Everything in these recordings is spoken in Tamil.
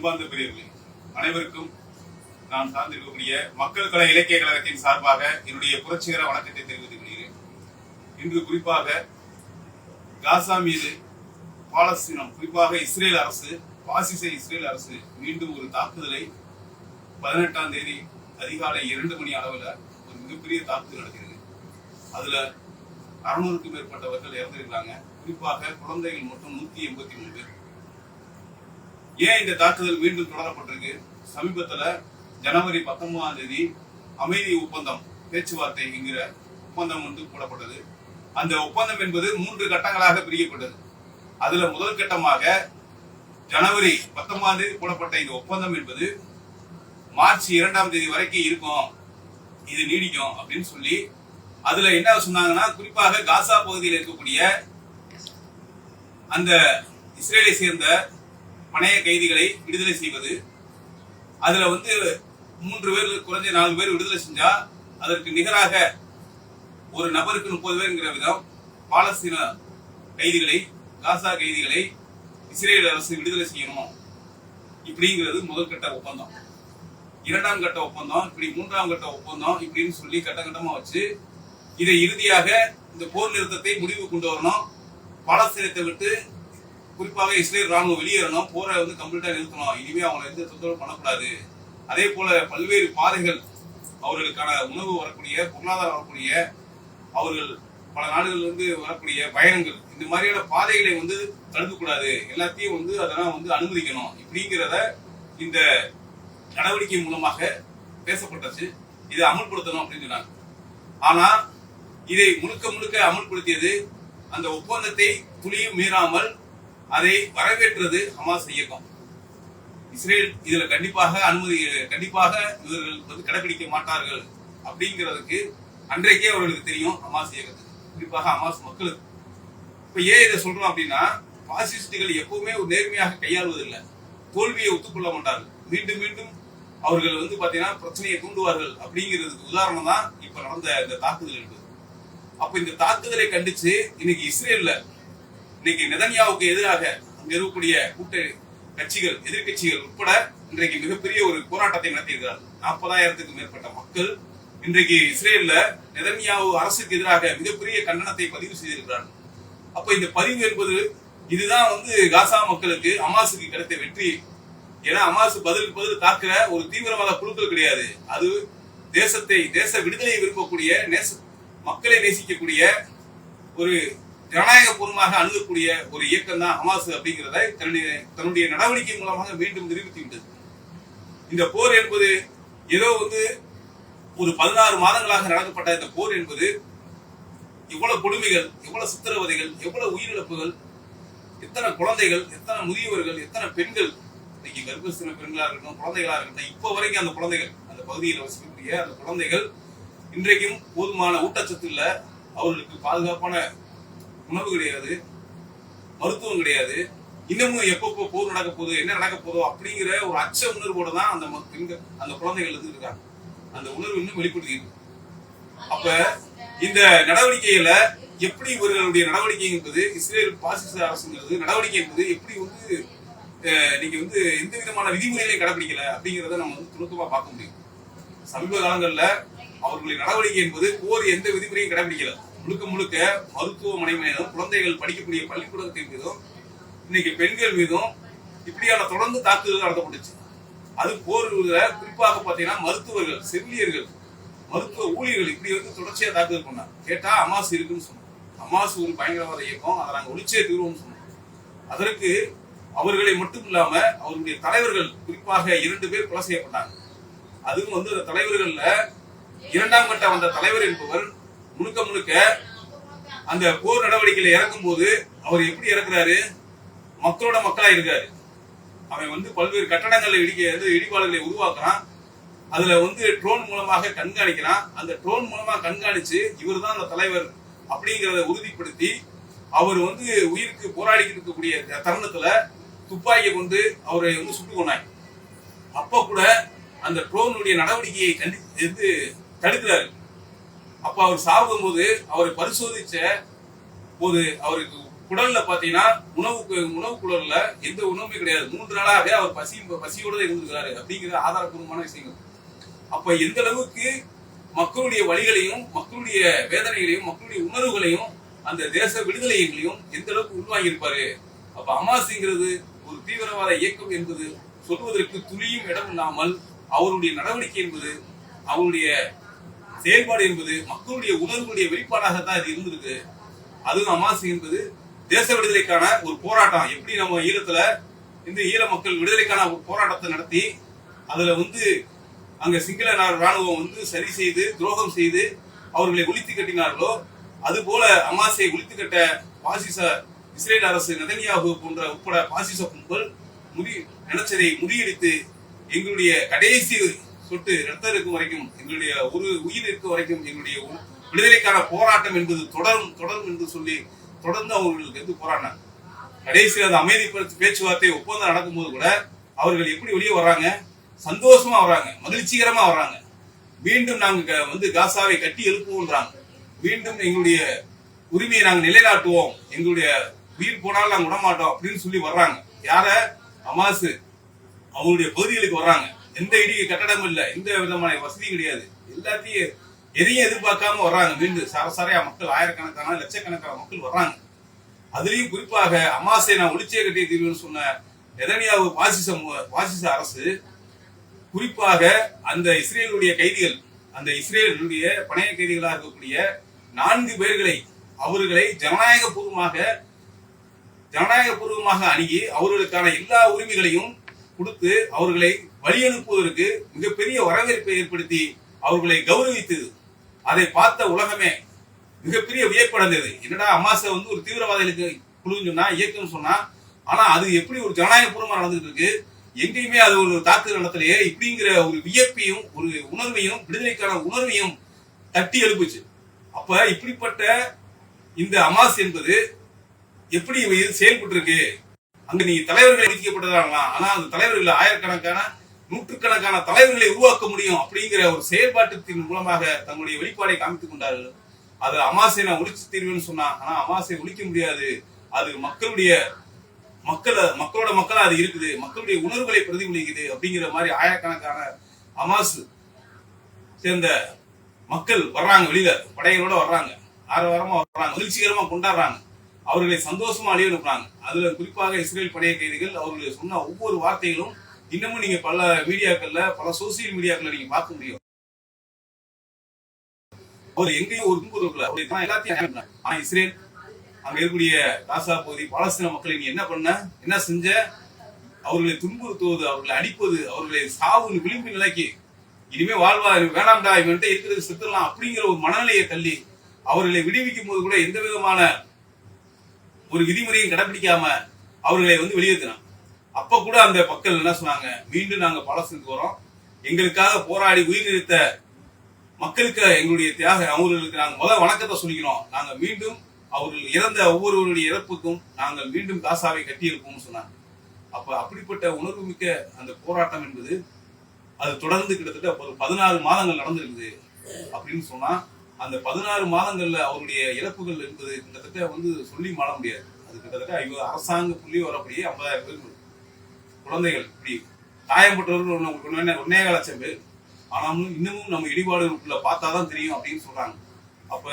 அன்பார்ந்த பெரியவர்களே அனைவருக்கும் நான் சார்ந்திருக்கக்கூடிய மக்கள் கலை இலக்கிய கழகத்தின் சார்பாக என்னுடைய புரட்சிகர வணக்கத்தை தெரிவித்துக் கொள்கிறேன். இன்று குறிப்பாக காசா மீது பாலஸ்தீனம் குறிப்பாக இஸ்ரேல் அரசு பாசிச இஸ்ரேல் அரசு மீண்டும் ஒரு தாக்குதலை பதினெட்டாம் தேதி அதிகாலை இரண்டு மணி அளவில் ஒரு மிகப்பெரிய தாக்குதல் நடக்கிறது அதுல அறுநூறுக்கும் மேற்பட்டவர்கள் இறந்திருக்காங்க குறிப்பாக குழந்தைகள் மட்டும் நூத்தி எண்பத்தி மூணு பேர். ஏன் இந்த தாக்குதல் மீண்டும் தொடரப்பட்டிருக்கு? சமீபத்துல ஜனவரி பத்தொன்பதாம் தேதி அமைதி ஒப்பந்தம் பேச்சுவார்த்தை என்கிற ஒப்பந்தம் வந்து போடப்பட்டது. அந்த ஒப்பந்தம் என்பது மூன்று கட்டங்களாக பிரிக்கப்பட்டது. அதுல முதல் கட்டமாக ஜனவரி பத்தொன்பதாம் தேதி போடப்பட்ட இந்த ஒப்பந்தம் என்பது மார்ச் இரண்டாம் தேதி வரைக்கும் இருக்கும். இது நீடிக்கும் அப்படின்னு சொல்லி அதுல என்ன சொன்னாங்கன்னா குறிப்பாக காசா பகுதியில் இருக்கக்கூடிய அந்த இஸ்ரேலை சேர்ந்த பணைய கைதிகளை விடுதலை செய்வது. அதுல வந்து மூன்று பேர் குறைஞ்ச நாலு பேர் விடுதலை செஞ்சா அதற்கு நிகராக ஒரு நபருக்கு முப்பது பேருங்கிற விதம் பாலஸ்தீன கைதிகளை காசா கைதிகளை இஸ்ரேல் அரசு விடுதலை செய்யணும். இப்படிங்கிறது முதல் கட்ட ஒப்பந்தம். இரண்டாம் கட்ட ஒப்பந்தம் இப்படி மூன்றாம் கட்ட ஒப்பந்தம் இப்படின்னு சொல்லி கட்ட கட்டமா வச்சு இதை இறுதியாக இந்த போர் நிறுத்தத்தை முடிவு கொண்டு வரணும். பாலஸ்தீனத்தை விட்டு குறிப்பாக இஸ்ரேல் ராணுவம் வெளியேறணும் போரை வந்து கம்ப்ளீட்டா நிறுத்தணும். இனிமே அவங்களை எந்த தொந்தரவு பண்ணக்கூடாது. அதே போல பல்வேறு பாதைகள் அவர்களுக்கான உணவு வரக்கூடிய பொருளாதாரம் வரக்கூடிய அவர்கள் பல நாடுகள்ல இருந்து வரக்கூடிய பயணங்கள் இந்த மாதிரியான பாதைகளை வந்து தடுக்கக்கூடாது. எல்லாத்தையும் வந்து அதெல்லாம் வந்து அனுமதிக்கணும். இப்படிங்கிறத இந்த நடவடிக்கை மூலமாக பேசப்பட்டது இதை அமல்படுத்தணும் அப்படின்னு சொன்னாங்க. ஆனா இதை முழுக்க முழுக்க அமல்படுத்தியது அந்த ஒப்பந்தத்தை துளியும் மீறாமல் அதை வரவேற்றது ஹமாஸ் இயக்கம். இஸ்ரேல் இதுல கண்டிப்பாக அனுமதி கண்டிப்பாக இவர்கள் வந்து கடைபிடிக்க மாட்டார்கள் அப்படிங்கிறதுக்கு அன்றைக்கே அவர்களுக்கு தெரியும் ஹமாஸ் இயக்கத்துக்கு. குறிப்பாக ஹமாஸ் மக்களுக்கு. இப்ப ஏன் இதை சொல்றோம் அப்படின்னா பாசிஸ்டுகள் எப்பவுமே ஒரு நேர்மையாக கையாளுவதில்லை. தோல்வியை ஒத்துக்கொள்ள மாட்டார்கள். மீண்டும் மீண்டும் அவர்கள் வந்து பாத்தீங்கன்னா பிரச்சனையை தூண்டுவார்கள் அப்படிங்கிறதுக்கு உதாரணம் தான் இப்ப நடந்த இந்த தாக்குதல் என்பது. அப்ப இந்த தாக்குதலை கண்டிச்சு இன்னைக்கு இஸ்ரேல்ல இன்னைக்கு நெதன்யாவுக்கு எதிராக அங்க இருக்கக்கூடிய கூட்ட கட்சிகள் எதிர்கட்சிகள் உட்பட இன்றைக்கு மிகப்பெரிய ஒரு போராட்டத்தை நடத்தியிருக்கிறார்கள். நாற்பதாயிரத்துக்கும் மேற்பட்ட மக்கள் இன்றைக்கு இஸ்ரேல்ல நெதன்யாவு அரசுக்கு எதிராக மிகப்பெரிய கண்டனத்தை பதிவு செய்திருக்கிறார்கள். அப்ப இந்த பதிவு என்பது இதுதான் வந்து காசா மக்களுக்கு அமாசுக்கு கிடைத்த வெற்றி. ஏன்னா அமாசு பதிலுக்கு பதில் தாக்குற ஒரு தீவிரவாத குழுக்கள் கிடையாது. அது தேசத்தை தேச விடுதலையை விரும்பக்கூடிய நேச மக்களை நேசிக்கக்கூடிய ஒரு ஜனநாயக பூர்வமாக அணுகக்கூடிய ஒரு இயக்கம் தான் ஹமாஸ் அப்படிங்கிறத தன்னுடைய தன்னுடைய நடவடிக்கை மூலமாக மீண்டும் நிரூபித்து விட்டது இந்த போர் என்பது ஏதோ வந்து ஒரு பதினாறு மாதங்களாக நடக்கப்பட்ட இந்த போர் என்பது எவ்வளவு கொடுமைகள் எவ்வளவு சித்திரவதைகள் எவ்வளவு உயிரிழப்புகள் எத்தனை குழந்தைகள் எத்தனை முதியவர்கள் எத்தனை பெண்கள் இன்னைக்கு கர்ப்பஸ்தின பெண்களா இருக்கட்டும் குழந்தைகளா இருக்கட்டும் இப்போ வரைக்கும் அந்த குழந்தைகள் அந்த பகுதியில் வசிக்கக்கூடிய அந்த குழந்தைகள் இன்றைக்கும் போதுமான ஊட்டச்சத்து இல்ல அவர்களுக்கு பாதுகாப்பான உணவு கிடையாது மருத்துவம் கிடையாது. இன்னமும் எப்பப்போ போர் நடக்க போகுது என்ன நடக்க போதோ அப்படிங்கிற ஒரு அச்ச உணர்வோட தான் அந்த பெண்கள் அந்த குழந்தைகள் இருந்து இருக்காங்க. அந்த உணர்வு இன்னும் வெளிப்படுத்தி இருக்கு. அப்ப இந்த நடவடிக்கையில எப்படி இவர்களுடைய நடவடிக்கை என்பது இஸ்ரேல் பாசிச அரசுங்கிறது நடவடிக்கை என்பது எப்படி வந்து நீங்க வந்து எந்த விதமான விதிமுறைகளையும் கடைபிடிக்கல அப்படிங்கிறத நம்ம வந்து துணுக்கமா பார்க்க முடியும். சமீப காலங்கள்ல அவர்களுடைய நடவடிக்கை என்பது போர் எந்த விதிமுறையும் கடைபிடிக்கல முழுக்க முழுக்க மருத்துவமனை மீதும் குழந்தைகள் படிக்கக்கூடிய பள்ளிக்கூடத்தின் மீதும் இன்னைக்கு பெண்கள் மீதும் இப்படியான தொடர்ந்து தாக்குதல் நடத்தப்பட்டுச்சு. அது போர்ல குறிப்பாக பாத்தீங்கன்னா மருத்துவர்கள் செவிலியர்கள் மருத்துவ ஊழியர்கள் இப்படி வந்து தொடர்ச்சியாக தாக்குதல் பண்ணாங்க. கேட்டா அமாஸ் இருக்குன்னு சொன்னாங்க. அமாஸ் ஒரு பயங்கரவாத இயக்கம் அதை நாங்க ஒளிச்சே தீர்வோம்னு சொன்னோம் அதற்கு அவர்களை மட்டும் இல்லாம அவருடைய தலைவர்கள் குறிப்பாக இரண்டு பேர் கொலை செய்யப்பட்டாங்க. அதுவும் வந்து அந்த தலைவர்கள்ல இரண்டாம் கட்ட வந்த தலைவர் என்பவர் முழுக்க முழுக்க அந்த போர் நடவடிக்கையில இறக்கும் போது அவர் எப்படி இறக்குறாரு? மக்களோட மக்களா இருக்காரு. அவன் வந்து பல்வேறு கட்டடங்களை இடிக்க இடிபாடுகளை உருவாக்குறான். அதுல வந்து ட்ரோன் மூலமாக கண்காணிக்கிறான். அந்த ட்ரோன் மூலமா கண்காணிச்சு இவர் தான் அந்த தலைவர் அப்படிங்கிறத உறுதிப்படுத்தி அவர் வந்து உயிருக்கு போராடிக்கிட்டு இருக்கக்கூடிய தருணத்துல துப்பாக்கியை கொண்டு அவரை வந்து சுட்டு கொண்டாங்க அப்ப கூட அந்த ட்ரோனுடைய நடவடிக்கையை கண்டி இது தடுக்கிறாரு. அப்ப அவர் சாகும்போது அவரை பரிசோதிச்ச போது அவருக்கு குடல்ல பாத்தீங்கன்னா உணவு உணவு குடல்ல எந்த உணவுமே கிடையாது. மூன்று நாளாகவே அவர் பசி பசியோட தான் இருந்திருக்கிறாரு அப்படிங்கிற ஆதாரபூர்வமான விஷயங்கள். அப்ப எந்த அளவுக்கு மக்களுடைய வழிகளையும் மக்களுடைய வேதனைகளையும் மக்களுடைய உணர்வுகளையும் அந்த தேச விடுதலைகளையும் எந்த அளவுக்கு உள்வாங்கியிருப்பாரு? அப்ப அமாசிங்கிறது ஒரு தீவிரவாத இயக்கம் என்பது சொல்வதற்கு துளியும் இடம் இல்லாமல் அவருடைய நடவடிக்கை என்பது அவருடைய செயல்பாடு என்பது மக்களுடைய உணர்வுடைய வெளிப்பாடாகத்தான் இது இருந்திருக்கு. அதுவும் அமாசி என்பது தேச விடுதலைக்கான ஒரு போராட்டம். எப்படி நம்ம ஈழத்துல இந்த ஈழ மக்கள் விடுதலைக்கான ஒரு போராட்டத்தை நடத்தி அதுல வந்து அங்க சிங்கள ராணுவம் வந்து சரி செய்து துரோகம் செய்து அவர்களை ஒழித்து கட்டினார்களோ அது போல அமாசை ஒழித்து கட்ட பாசிச இஸ்ரேல் அரசு நதனியாகு போன்ற உட்பட பாசிச கும்பல் முடி நினைச்சதை முறியடித்து எங்களுடைய கடைசி தொட்டு ரத்தம் இருக்கும் வரைக்கும் எங்களுடைய ஒரு உயிர் இருக்கும் வரைக்கும் எங்களுடைய விடுதலைக்கான போராட்டம் என்பது தொடரும் தொடரும் என்று சொல்லி தொடர்ந்து அவர்களுக்கு வந்து போராடினாங்க கடைசியில் அந்த அமைதி பேச்சுவார்த்தை ஒப்பந்தம் நடக்கும்போது கூட அவர்கள் எப்படி வெளியே வர்றாங்க? சந்தோஷமா வர்றாங்க மகிழ்ச்சிகரமா வர்றாங்க. மீண்டும் நாங்க வந்து காசாவை கட்டி எழுப்புவோன்றாங்க மீண்டும் எங்களுடைய உரிமையை நாங்கள் நிலைநாட்டுவோம் எங்களுடைய உயிர் போனாலும் நாங்கள் விடமாட்டோம் அப்படின்னு சொல்லி வர்றாங்க. யார? அமாசு அவங்களுடைய பகுதிகளுக்கு வர்றாங்க. எந்த இடி கட்டடமும் இல்ல. எந்த விதமான வசதியும் கிடையாது. எல்லாத்தையும் எதையும் எதிர்பார்க்காம வர்றாங்க மீண்டும் சரசரையா மக்கள் ஆயிரக்கணக்கான லட்சக்கணக்கான மக்கள் வர்றாங்க. அதுலயும் குறிப்பாக அமாசை நான் ஒளிச்சே கட்டிய தீர்வுன்னு சொன்ன நெதனியாவு பாசிச வாசிச அரசு குறிப்பாக அந்த இஸ்ரேலுடைய கைதிகள் அந்த இஸ்ரேலுடைய பணைய கைதிகளாக இருக்கக்கூடிய நான்கு பேர்களை அவர்களை ஜனநாயக பூர்வமாக ஜனநாயக பூர்வமாக அணுகி அவர்களுக்கான எல்லா உரிமைகளையும் கொடுத்து அவர்களை வழி அனுப்புவதற்கு மிகப்பெரிய வரவேற்பை ஏற்படுத்தி அவர்களை கௌரவித்தது. அதை பார்த்த உலகமே மிகப்பெரிய வியப்படைந்தது என்னடா அமாசை வந்து ஒரு தீவிரவாதிகளுக்கு குழுன்னு சொன்னா இயக்கம்னு சொன்னா ஆனா அது எப்படி ஒரு ஜனநாயகபூர்வமா நடந்துட்டு இருக்கு? எங்கேயுமே அது ஒரு தாக்குதல் நடத்தலையே. இப்படிங்கிற ஒரு வியப்பையும் ஒரு உணர்வையும் விடுதலைக்கான உணர்வையும் தட்டி எழுப்புச்சு. அப்ப இப்படிப்பட்ட இந்த அமாஸ் என்பது எப்படி செயல்பட்டு இருக்கு அங்க நீங்க தலைவர்கள் ஒதுக்கப்பட்டதாகலாம். ஆனா அந்த தலைவர்கள் ஆயிரக்கணக்கான நூற்றுக்கணக்கான தலைவர்களை உருவாக்க முடியும் அப்படிங்கிற ஒரு செயல்பாட்டுத்தின் மூலமாக தங்களுடைய வெளிப்பாடை காமித்துக் கொண்டார்கள். அது அமாசை நான் ஒழிச்சு தீர்வேன்னு சொன்னா ஆனா அமாசை ஒழிக்க முடியாது. அது மக்களுடைய மக்களை மக்களோட மக்களா அது இருக்குது. மக்களுடைய உணர்வுகளை பிரதிபலிக்குது அப்படிங்கிற மாதிரி ஆயிரக்கணக்கான அமாசு சேர்ந்த மக்கள் வர்றாங்க வெளியில. படைகளோட வர்றாங்க. ஆரவாரமா வர்றாங்க. மகிழ்ச்சிகரமா கொண்டாடுறாங்க. அவர்களை சந்தோஷமா அழிய அனுப்புறாங்க அதுல குறிப்பாக இஸ்ரேல் படைய கைதிகள் அவர்கள் சொன்ன ஒவ்வொரு வார்த்தைகளும் இன்னமும் நீங்க பல மீடியாக்கள்ல பல சோசியல் மீடியாக்கள்ல நீங்க பார்க்க முடியும். அவர் எங்கேயும் ஒரு துன்பு எல்லாத்தையும் ஆனா இஸ்ரேல் அங்க இருக்கக்கூடிய காசா பகுதி பாலஸ்தீன மக்களை நீ என்ன பண்ண? என்ன செஞ்ச? அவர்களை துன்புறுத்துவது அவர்களை அடிப்பது அவர்களை சாவு விளிம்பு நிலைக்கு இனிமே வாழ்வா வேணாம்டா இவன்கிட்ட இருக்கிறது செத்துடலாம் அப்படிங்கிற ஒரு மனநிலையை தள்ளி அவர்களை விடுவிக்கும் போது கூட எந்த விதமான ஒரு விதிமுறையும் கடைபிடிக்காம அவர்களை வந்து வெளியேற்றினான் அப்ப கூட அந்த மக்கள் என்ன சொன்னாங்க? மீண்டும் நாங்க பாலஸ்தீனுக்கு வரோம். எங்களுக்காக போராடி உயிர் மக்களுக்கு எங்களுடைய தியாக அவர்களுக்கு நாங்க முதல் வணக்கத்தை சொல்லிக்கிறோம். நாங்க மீண்டும் அவர்கள் இறந்த ஒவ்வொருவருடைய இறப்புக்கும் நாங்கள் மீண்டும் காசாவை கட்டியிருப்போம்னு சொன்னாங்க. அப்ப அப்படிப்பட்ட உணர்வு மிக்க அந்த போராட்டம் என்பது அது தொடர்ந்து கிட்டத்தட்ட ஒரு பதினாறு மாதங்கள் நடந்திருக்குது அப்படின்னு சொன்னா அந்த பதினாறு மாதங்கள்ல அவருடைய இழப்புகள் என்பது கிட்டத்தட்ட வந்து சொல்லி மாற முடியாது. அது கிட்டத்தட்ட ஐம்பது அரசாங்க புள்ளி வரக்கூடிய ஐம்பதாயிரம் பேர் குழந்தைகள் இப்படி காயப்பட்டவர்கள் ஒண்ணு- ஒண்ணு- ஒன்னே லட்சம் பேர் ஆனாலும் இன்னமும் நம்ம இடிபாடுகளுக்குள்ள பார்த்தாதான் தெரியும் அப்படின்னு சொல்றாங்க. அப்ப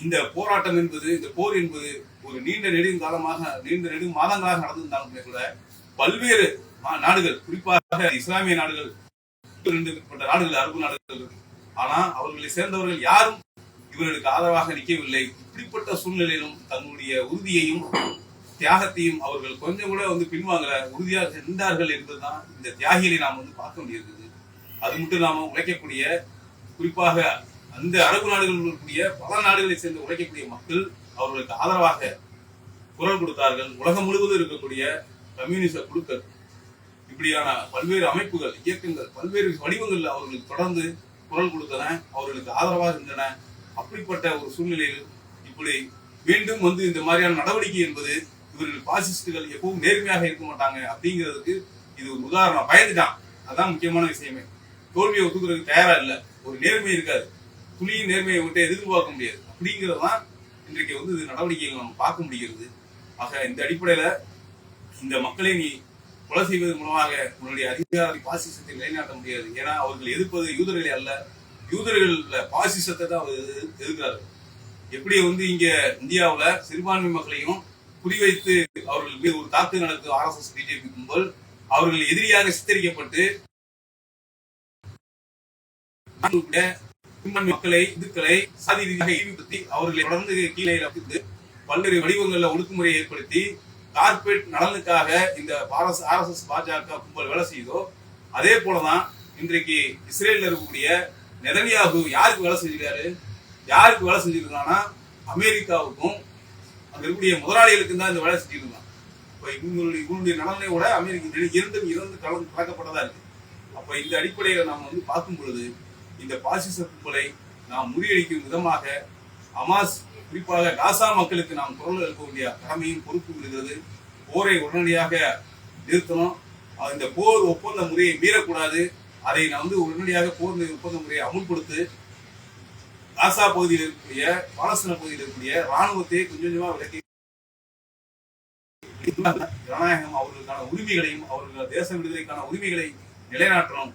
இந்த போராட்டம் என்பது இந்த போர் என்பது ஒரு நீண்ட நெடுங்காலமாக நீண்ட நெடு மாதங்களாக நடந்திருந்தாலுமே கூட பல்வேறு நாடுகள் குறிப்பாக இஸ்லாமிய நாடுகள் மேற்பட்ட நாடுகள் அரபு நாடுகள் இருக்கு. ஆனா அவர்களை சேர்ந்தவர்கள் யாரும் இவர்களுக்கு ஆதரவாக நிற்கவில்லை இப்படிப்பட்ட சூழ்நிலையிலும் தன்னுடைய உறுதியையும் தியாகத்தையும் அவர்கள் கொஞ்சம் கூட வந்து பின்வாங்கல உறுதியாக சென்றார்கள் என்பதுதான் இந்த தியாகிகளை நாம் வந்து பார்க்க வேண்டியிருக்குது. அது மட்டும் இல்லாம உழைக்கக்கூடிய குறிப்பாக அந்த அரபு நாடுகளில் இருக்கக்கூடிய பல நாடுகளை சேர்ந்து உழைக்கக்கூடிய மக்கள் அவர்களுக்கு ஆதரவாக குரல் கொடுத்தார்கள். உலகம் முழுவதும் இருக்கக்கூடிய கம்யூனிச குழுக்கள் இப்படியான பல்வேறு அமைப்புகள் இயக்கங்கள் பல்வேறு வடிவங்களில் அவர்களுக்கு தொடர்ந்து குரல் கொடுத்தன அவர்களுக்கு ஆதரவாக இருந்தன. அப்படிப்பட்ட ஒரு சூழ்நிலையில் இப்படி மீண்டும் வந்து இந்த மாதிரியான நடவடிக்கை என்பது இவர்கள் பாசிஸ்டுகள் எப்பவும் நேர்மையாக இருக்க மாட்டாங்க அப்படிங்கிறதுக்கு இது ஒரு உதாரணம். பயந்துட்டான். அதான் முக்கியமான விஷயமே. தோல்வியை ஒத்துக்கிறதுக்கு தயாரா இல்ல. ஒரு நேர்மை இருக்காது. துளியும் நேர்மையை விட்டு எதிர்பார்க்க முடியாது. அப்படிங்கிறதான் இன்றைக்கு வந்து இது நடவடிக்கைகள் நம்ம பார்க்க முடிகிறது. ஆக இந்த அடிப்படையில இந்த மக்களை நீ கொலை செய்வது மூலமாக உன்னுடைய அதிகாரி பாசிசத்தை நிலைநாட்ட முடியாது. ஏன்னா அவர்கள் எதிர்ப்பது யூதர்களை அல்ல. யூதர்கள் பாசிசத்தை தான் அவர் எதிர்க்கிறார்கள் எப்படி வந்து இங்க இந்தியாவுல சிறுபான்மை மக்களையும் குறிவைத்து அவர்கள் மீது ஒரு தாக்குதல் நடத்தும் ஆர்எஸ்எஸ் பிஜேபி கும்பல் அவர்கள் எதிரியாக சித்தரிக்கப்பட்டு மக்களை இந்துக்களை சாதி ரீதியாக ஈடுபடுத்தி அவர்களை தொடர்ந்து கீழே இறப்பித்து பல்வேறு வடிவங்களில் ஒடுக்குமுறையை ஏற்படுத்தி கார்பரேட் நலனுக்காக இந்த ஆர்எஸ் ஆர்எஸ்எஸ் பாஜக கும்பல் வேலை செய்தோ அதே போலதான் இன்றைக்கு இஸ்ரேலில் இருக்கக்கூடிய நெதன்யாகு யாருக்கு வேலை செஞ்சிருக்காரு? யாருக்கு வேலை செஞ்சிருக்காங்கன்னா அமெரிக்காவுக்கும் அங்க இருக்கக்கூடிய முதலாளிகளுக்கு தான் இந்த வேலை செஞ்சுட்டு இருந்தான். இப்போ இவங்களுடைய இவங்களுடைய நலனை கூட அமெரிக்க இரண்டும் இறந்து கலந்து கலக்கப்பட்டதா இருக்கு. அப்ப இந்த அடிப்படையில நாம் வந்து பார்க்கும் பொழுது இந்த பாசிச கும்பலை நாம் முறியடிக்கும் விதமாக அமாஸ் குறிப்பாக காசா மக்களுக்கு நாம் குரல் எழுப்ப வேண்டிய கடமையும் பொறுப்பும் இருக்கிறது. போரை உடனடியாக நிறுத்தணும். இந்த போர் ஒப்பந்த முறையை மீறக்கூடாது. அதை நான் வந்து உடனடியாக போர் ஒப்பந்த முறையை அமுல்படுத்து காசா பகுதியில் இருக்கக்கூடிய பாலஸ்தீன பகுதியில் இருக்கக்கூடிய ராணுவத்தை கொஞ்சம் கொஞ்சமா விலக்கி ஜனநாயகம் அவர்களுக்கான உரிமைகளையும் அவர்கள் தேச விடுதலைக்கான உரிமைகளை நிலைநாட்டணும்.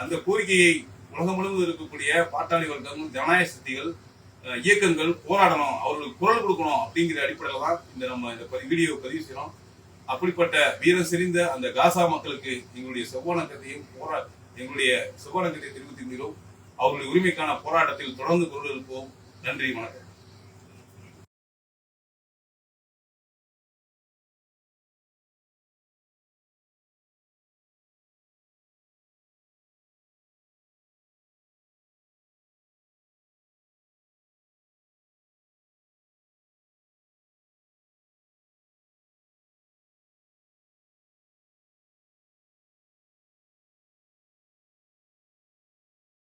அந்த கோரிக்கையை உலகம் முழுவதும் இருக்கக்கூடிய பாட்டாளி வர்க்கம் ஜனநாயக சக்திகள் இயக்கங்கள் போராடணும் அவர்களுக்கு குரல் கொடுக்கணும் அப்படிங்கிற அடிப்படையில் தான் இந்த நம்ம இந்த வீடியோ பதிவு செய்யறோம். அப்படிப்பட்ட வீரம் செறிந்த அந்த காசா மக்களுக்கு எங்களுடைய செவ்வணக்கத்தையும் போரா எங்களுடைய செவ்வணக்கத்தை தெரிவித்துக்கிறோம் அவர்களுடைய உரிமைக்கான போராட்டத்தில் தொடர்ந்து கொண்டிருப்போம் நன்றி வணக்கம்.